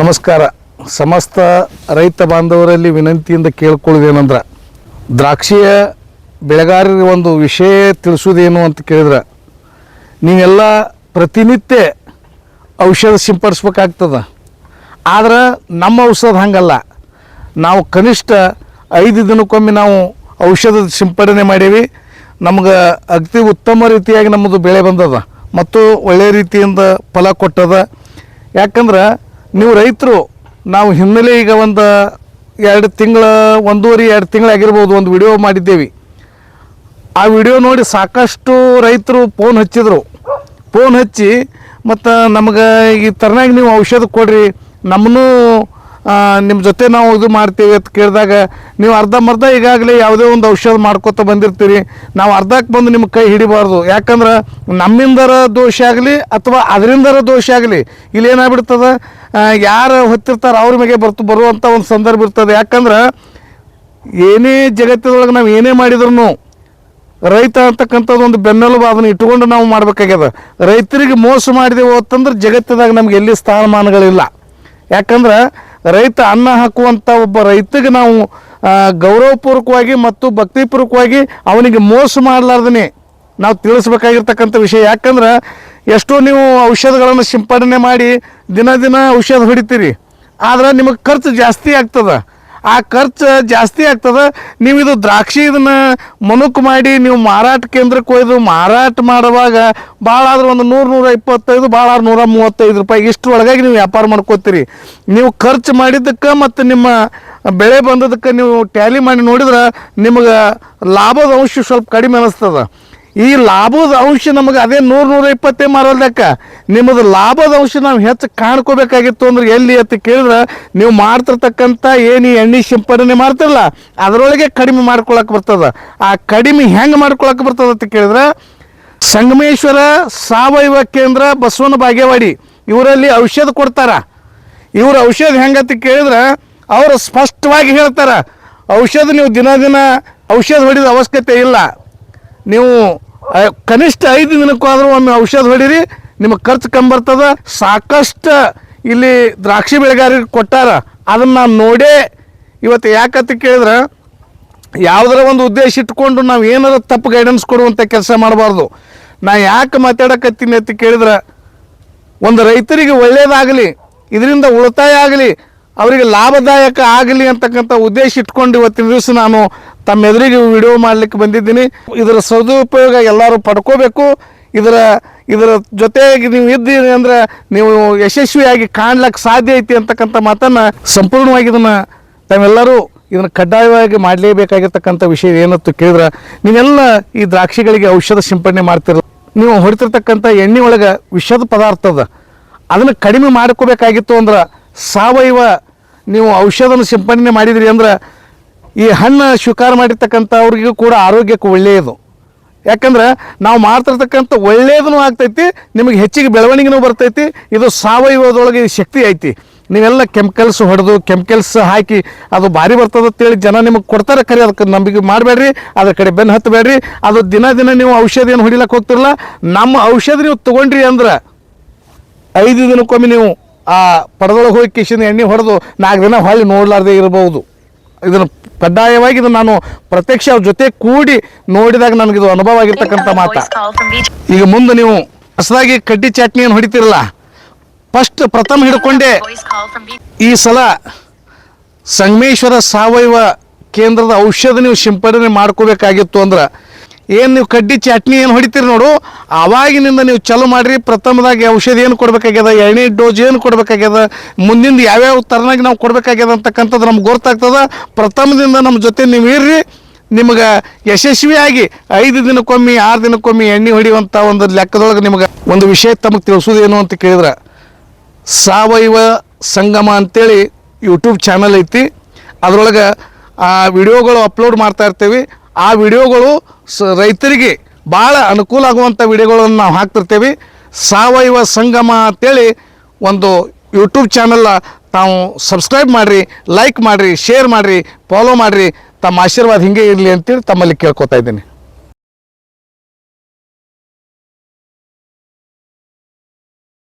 ನಮಸ್ಕಾರ. ಸಮಸ್ತ ರೈತ ಬಾಂಧವರಲ್ಲಿ ವಿನಂತಿಯಿಂದ ಕೇಳ್ಕೊಳ್ಳೋದೇನಂದ್ರೆ ದ್ರಾಕ್ಷಿಯ ಬೆಳೆಗಾರರಿಗೆ ಒಂದು ವಿಷಯ ತಿಳಿಸೋದೇನು ಅಂತ ಕೇಳಿದ್ರೆ, ನೀವೆಲ್ಲ ಪ್ರತಿನಿತ್ಯ ಔಷಧ ಸಿಂಪಡಿಸ್ಬೇಕಾಗ್ತದೆ. ಆದ್ರೆ ನಮ್ಮ ಔಷಧ ಹಂಗಲ್ಲ. ನಾವು ಕನಿಷ್ಠ ಐದು ದಿನಕ್ಕೊಮ್ಮೆ ನಾವು ಔಷಧ ಸಿಂಪಡಣೆ ಮಾಡೀವಿ. ನಮ್ಗೆ ಅತಿ ಉತ್ತಮ ರೀತಿಯಾಗಿ ನಮ್ಮದು ಬೆಳೆ ಬಂದದ. ಮತ್ತು ಒಳ್ಳೆಯ ರೀತಿಯಿಂದ ಫಲ ಕೊಟ್ಟದ. ಯಾಕಂದ್ರೆ ನೀವು ರೈತರು, ನಾವು ಹಿನ್ನೆಲೆ ಈಗ ಒಂದು ಎರಡು ತಿಂಗಳ, ಒಂದೂವರೆ, ಎರಡು ತಿಂಗಳಾಗಿರ್ಬೋದು ಒಂದು ವಿಡಿಯೋ ಮಾಡಿದ್ದೇವೆ. ಆ ವಿಡಿಯೋ ನೋಡಿ ಸಾಕಷ್ಟು ರೈತರು ಫೋನ್ ಹಚ್ಚಿದರು. ಫೋನ್ ಹಚ್ಚಿ, ಮತ್ತು ನಮಗೆ ಈ ಥರನಾಗಿ ನೀವು ಔಷಧ ಕೊಡ್ರಿ ನಮ್ಮನ್ನೂ ನಿಮ್ಮ ಜೊತೆ ನಾವು ಇದು ಮಾಡ್ತೀವಿ ಅಂತ ಕೇಳಿದಾಗ, ನೀವು ಅರ್ಧಂಬರ್ಧ ಈಗಾಗಲೇ ಯಾವುದೇ ಒಂದು ಔಷಧ ಮಾಡ್ಕೊತ ಬಂದಿರ್ತೀರಿ. ನಾವು ಅರ್ಧಕ್ಕೆ ಬಂದು ನಿಮ್ಮ ಕೈ ಹಿಡಿಬಾರ್ದು. ಯಾಕಂದ್ರೆ ನಮ್ಮಿಂದರ ದೋಷ ಆಗಲಿ ಅಥವಾ ಅದರಿಂದರ ದೋಷ ಆಗಲಿ ಇಲ್ಲಿ ಏನಾಗ್ಬಿಡ್ತದ ಯಾರು ಹೊತ್ತಿರ್ತಾರೆ ಅವ್ರ ಮೇಲೆ ಬರ್ತು ಬರುವಂಥ ಒಂದು ಸಂದರ್ಭ ಇರ್ತದೆ. ಯಾಕಂದ್ರೆ ಏನೇ ಜಗತ್ತಿನೊಳಗೆ ನಾವು ಏನೇ ಮಾಡಿದ್ರು ರೈತ ಅಂತಕ್ಕಂಥದ್ದು ಒಂದು ಬೆನ್ನೆಲುಬು ಅದನ್ನು ಇಟ್ಕೊಂಡು ನಾವು ಮಾಡಬೇಕಾಗ್ಯದ. ರೈತರಿಗೆ ಮೋಸ ಮಾಡಿದೆವು ಅಂತಂದ್ರೆ ಜಗತ್ತಿನಾಗ ನಮ್ಗೆ ಎಲ್ಲಿ ಸ್ಥಾನಮಾನಗಳಿಲ್ಲ. ಯಾಕಂದ್ರೆ ರೈತ ಅನ್ನ ಹಾಕುವಂಥ ಒಬ್ಬ ರೈತಗೆ ನಾವು ಗೌರವಪೂರ್ವಕವಾಗಿ ಮತ್ತು ಭಕ್ತಿಪೂರ್ವಕವಾಗಿ ಅವನಿಗೆ ಮೋಸ ಮಾಡಲಾರ್ದೇ ನಾವು ತಿಳಿಸ್ಬೇಕಾಗಿರ್ತಕ್ಕಂಥ ವಿಷಯ. ಯಾಕಂದ್ರೆ ಎಷ್ಟೋ ನೀವು ಔಷಧಗಳನ್ನು ಸಿಂಪಡಣೆ ಮಾಡಿ ದಿನ ದಿನ ಔಷಧ ಹೊಡಿತೀರಿ. ಆದ್ರೆ ನಿಮಗೆ ಖರ್ಚು ಜಾಸ್ತಿ ಆಗ್ತದೆ. ಆ ಖರ್ಚು ಜಾಸ್ತಿ ಆಗ್ತದೆ. ನೀವು ಇದು ದ್ರಾಕ್ಷಿ ಇದನ್ನ ಮನುಕ್ ಮಾಡಿ ನೀವು ಮಾರಾಟ ಕೇಂದ್ರಕ್ಕೆ ಒಯ್ದು ಮಾರಾಟ ಮಾಡುವಾಗ ಭಾಳ ಆದ್ರೆ ಒಂದು ನೂರು ನೂರ ಇಪ್ಪತ್ತೈದು ಭಾಳ ಆದ್ರೆ ನೂರ ಮೂವತ್ತೈದು ರೂಪಾಯಿ ಇಷ್ಟು ಒಳಗಾಗಿ ನೀವು ವ್ಯಾಪಾರ ಮಾಡ್ಕೋತೀರಿ. ನೀವು ಖರ್ಚು ಮಾಡಿದ್ದಕ್ಕೆ ಮತ್ತು ನಿಮ್ಮ ಬೆಳೆ ಬಂದದಕ್ಕೆ ನೀವು ಟ್ಯಾಲಿ ಮಾಡಿ ನೋಡಿದ್ರೆ ನಿಮಗೆ ಲಾಭದ ಅಂಶ ಸ್ವಲ್ಪ ಕಡಿಮೆ ಅನಿಸ್ತದ. ಈ ಲಾಭದ ಅಂಶ ನಮಗೆ ಅದೇ ನೂರು ನೂರ ಇಪ್ಪತ್ತೇ ಮಾರಲ್ದಕ್ಕ ನಿಮ್ಮದು ಲಾಭದ ಅಂಶ ನಾವು ಹೆಚ್ಚು ಕಾಣ್ಕೋಬೇಕಾಗಿತ್ತು ಅಂದ್ರೆ ಎಲ್ಲಿ ಅಂತ ಕೇಳಿದ್ರೆ ನೀವು ಮಾಡ್ತಿರ್ತಕ್ಕಂಥ ಏನು ಎಣ್ಣೆ ಸಿಂಪಡಣೆ ಮಾಡ್ತಿರಲ್ಲ, ಅದರೊಳಗೆ ಕಡಿಮೆ ಮಾಡ್ಕೊಳಕ್ಕೆ ಬರ್ತದ. ಆ ಕಡಿಮೆ ಹೆಂಗೆ ಮಾಡ್ಕೊಳಕ್ಕೆ ಬರ್ತದ ಅಂತ ಕೇಳಿದ್ರೆ, ಸಂಗಮೇಶ್ವರ ಸಾವಯವ ಕೇಂದ್ರ ಬಸವನ ಬಾಗೇವಾಡಿ, ಇವರಲ್ಲಿ ಔಷಧ ಕೊಡ್ತಾರ. ಇವ್ರ ಔಷಧ ಹೆಂಗಂತ ಕೇಳಿದ್ರೆ, ಅವರು ಸ್ಪಷ್ಟವಾಗಿ ಹೇಳ್ತಾರೆ, ಔಷಧ ನೀವು ದಿನ ದಿನ ಔಷಧ ಹೊಡಿದ ಅವಶ್ಯಕತೆ ಇಲ್ಲ. ನೀವು ಕನಿಷ್ಠ ಐದು ದಿನಕ್ಕಾದ್ರೂ ಒಮ್ಮೆ ಔಷಧ ಹೊಡೀರಿ, ನಿಮ್ಮ ಖರ್ಚು ಕಮ್ಮಿ ಬರ್ತದ. ಸಾಕಷ್ಟು ಇಲ್ಲಿ ದ್ರಾಕ್ಷಿ ಬೆಳೆಗಾರರಿಗೆ ಕೊಟ್ಟಾರ. ಅದನ್ನು ನಾನು ನೋಡೇ, ಇವತ್ತು ಯಾಕತ್ತಿ ಕೇಳಿದ್ರೆ, ಯಾವುದರ ಒಂದು ಉದ್ದೇಶ ಇಟ್ಕೊಂಡು ನಾವು ಏನಾರ ತಪ್ಪು ಗೈಡೆನ್ಸ್ ಕೊಡುವಂಥ ಕೆಲಸ ಮಾಡಬಾರ್ದು. ನಾ ಯಾಕೆ ಮಾತಾಡಕತ್ತೀನಿ ಅಂತ ಕೇಳಿದ್ರೆ, ಒಂದು ರೈತರಿಗೆ ಒಳ್ಳೆಯದಾಗಲಿ ಇದರಿಂದ ಉಳಿತಾಯ ಆಗಲಿ ಅವರಿಗೆ ಲಾಭದಾಯಕ ಆಗಲಿ ಅಂತಕ್ಕಂಥ ಉದ್ದೇಶ ಇಟ್ಕೊಂಡು ಇವತ್ತಿನ ದಿವಸ ನಾನು ತಮ್ಮ ಎದುರಿಗೆ ವಿಡಿಯೋ ಮಾಡಲಿಕ್ಕೆ ಬಂದಿದ್ದೀನಿ. ಇದರ ಸದುಪಯೋಗ ಎಲ್ಲರೂ ಪಡ್ಕೋಬೇಕು. ಇದರ ಇದರ ಜೊತೆಗೆ ನೀವು ಇದ್ದೀರಿ ಅಂದರೆ ನೀವು ಯಶಸ್ವಿಯಾಗಿ ಕಾಣ್ಲಿಕ್ಕೆ ಸಾಧ್ಯ ಐತಿ ಅಂತಕ್ಕಂಥ ಮಾತನ್ನು ಸಂಪೂರ್ಣವಾಗಿ ಇದನ್ನು ತಾವೆಲ್ಲರೂ ಇದನ್ನು ಕಡ್ಡಾಯವಾಗಿ ಮಾಡಲೇಬೇಕಾಗಿರ್ತಕ್ಕಂಥ ವಿಷಯ ಏನತ್ತು ಕೇಳಿದ್ರೆ, ನೀವೆಲ್ಲ ಈ ದ್ರಾಕ್ಷಿಗಳಿಗೆ ಔಷಧ ಸಿಂಪಡಣೆ ಮಾಡ್ತಿರಲ್ಲ ನೀವು ಹೊಡಿತಿರ್ತಕ್ಕಂಥ ಎಣ್ಣೆ ಒಳಗೆ ವಿಷದ ಪದಾರ್ಥ ಅದ. ಅದನ್ನು ಕಡಿಮೆ ಮಾಡ್ಕೋಬೇಕಾಗಿತ್ತು ಅಂದ್ರೆ ಸಾವಯವ ನೀವು ಔಷಧನ ಸಿಂಪಡಣೆ ಮಾಡಿದಿರಿ ಅಂದ್ರೆ ಈ ಹಣ್ಣು ಸ್ವೀಕಾರ ಮಾಡಿರ್ತಕ್ಕಂಥವ್ರಿಗೂ ಕೂಡ ಆರೋಗ್ಯಕ್ಕೆ ಒಳ್ಳೆಯದು. ಯಾಕಂದ್ರೆ ನಾವು ಮಾಡ್ತಿರ್ತಕ್ಕಂಥ ಒಳ್ಳೆಯದೂ ಆಗ್ತೈತಿ, ನಿಮಗೆ ಹೆಚ್ಚಿಗೆ ಬೆಳವಣಿಗೆನೂ ಬರ್ತೈತಿ, ಇದು ಸಾವಯವದೊಳಗೆ ಶಕ್ತಿ ಐತಿ. ನೀವೆಲ್ಲ ಕೆಮಿಕಲ್ಸ್ ಹೊಡೆದು, ಕೆಮಿಕಲ್ಸ್ ಹಾಕಿ ಅದು ಭಾರಿ ಬರ್ತದೆ ಅಂತೇಳಿ ಜನ ನಿಮಗೆ ಕೊಡ್ತಾರೆ ಕರೆ ಅದಕ್ಕೆ ನಂಬಿಕೆ ಮಾಡಬೇಡ್ರಿ, ಅದ್ರ ಕಡೆ ಬೆನ್ನು ಹತ್ತಬೇಡ್ರಿ. ಅದು ದಿನ ದಿನ ನೀವು ಔಷಧ ಏನು ಹೊಡಿಲಕ್ಕೆ ಹೋಗ್ತಿರಲ್ಲ, ನಮ್ಮ ಔಷಧ ನೀವು ತೊಗೊಂಡ್ರಿ ಅಂದ್ರೆ ಐದು ದಿನಕ್ಕೊಮ್ಮೆ ನೀವು ಆ ಪಡದೊಳಗೆ ಹೋಗಿ ಕಿಶಿನ ಎಣ್ಣೆ ಹೊಡೆದು ನಾಲ್ಕು ದಿನ ಹೊಳ್ಳಿ ನೋಡಲಾರ್ದೇ ಇರಬಹುದು ಇದನ್ನು ಕಡ್ಡಾಯವಾಗಿ ಇದನ್ನು ನಾನು ಪ್ರತ್ಯಕ್ಷ ಅವ್ರ ಜೊತೆ ಕೂಡಿ ನೋಡಿದಾಗ ನನಗಿದು ಅನುಭವ ಆಗಿರ್ತಕ್ಕಂಥ ಮಾತ. ಈಗ ಮುಂದೆ ನೀವು ಹೊಸದಾಗಿ ಕಡ್ಡಿ ಚಟ್ನಿಯನ್ನು ಹೊಡಿತಿರಲ್ಲ ಫಸ್ಟ್ ಪ್ರಥಮ ಹಿಡ್ಕೊಂಡೆ. ಈ ಸಲ ಸಂಗಮೇಶ್ವರ ಸಾವಯವ ಕೇಂದ್ರದ ಔಷಧ ನೀವು ಸಿಂಪಡಣೆ ಮಾಡ್ಕೋಬೇಕಾಗಿತ್ತು ಅಂದ್ರೆ ಏನು ನೀವು ಕಡ್ಡಿ ಚಟ್ನಿ ಏನು ಹೊಡಿತೀರಿ ನೋಡು? ಆವಾಗಿನಿಂದ ನೀವು ಚಾಲು ಮಾಡಿರಿ, ಪ್ರಥಮದಾಗಿ ಔಷಧಿ ಏನು ಕೊಡಬೇಕಾಗ್ಯದ? ಎಣ್ಣೆ ಡೋಸ್ ಏನು ಕೊಡಬೇಕಾಗ್ಯದ? ಮುಂದಿನ ಯಾವ್ಯಾವ ಥರನಾಗಿ ನಾವು ಕೊಡಬೇಕಾಗ್ಯದ ಅಂತಕ್ಕಂಥದ್ದು ನಮ್ಗೆ ಗೊತ್ತಾಗ್ತದ. ಪ್ರಥಮದಿಂದ ನಮ್ಮ ಜೊತೆ ನೀವು ಇರ್ರಿ. ನಿಮಗೆ ಯಶಸ್ವಿಯಾಗಿ ಐದು ದಿನಕ್ಕೊಮ್ಮೆ, ಆರು ದಿನಕ್ಕೊಮ್ಮೆ ಎಣ್ಣೆ ಹೊಡೆಯುವಂಥ ಒಂದು ಲೆಕ್ಕದೊಳಗೆ ನಿಮಗೆ ಒಂದು ವಿಷಯ ತಮಗೆ ತಿಳಿಸೋದೇನು ಅಂತ ಕೇಳಿದ್ರೆ? ಸಾವಯವ ಸಂಗಮ ಅಂತೇಳಿ ಯೂಟ್ಯೂಬ್ ಚಾನಲ್ ಐತಿ. ಅದರೊಳಗೆ ಆ ವಿಡಿಯೋಗಳು ಅಪ್ಲೋಡ್ ಮಾಡ್ತಾ ಇರ್ತೀವಿ. ಆ ವಿಡಿಯೋಗಳು ಸ ರೈತರಿಗೆ ಭಾಳ ಅನುಕೂಲ ಆಗುವಂಥ ವಿಡಿಯೋಗಳನ್ನು ನಾವು ಹಾಕ್ತಿರ್ತೇವೆ. ಸಾವಯವ ಸಂಗಮ ಅಂತೇಳಿ ಒಂದು ಯೂಟ್ಯೂಬ್ ಚಾನಲ್ನ ತಾವು ಸಬ್ಸ್ಕ್ರೈಬ್ ಮಾಡಿರಿ ಲೈಕ್ ಮಾಡಿರಿ ಶೇರ್ ಮಾಡಿರಿ ಫಾಲೋ ಮಾಡಿರಿ. ತಮ್ಮ ಆಶೀರ್ವಾದ ಹಿಂಗೆ ಇರಲಿ ಅಂತೇಳಿ ತಮ್ಮಲ್ಲಿ ಕೇಳ್ಕೊತಾ ಇದ್ದೀನಿ.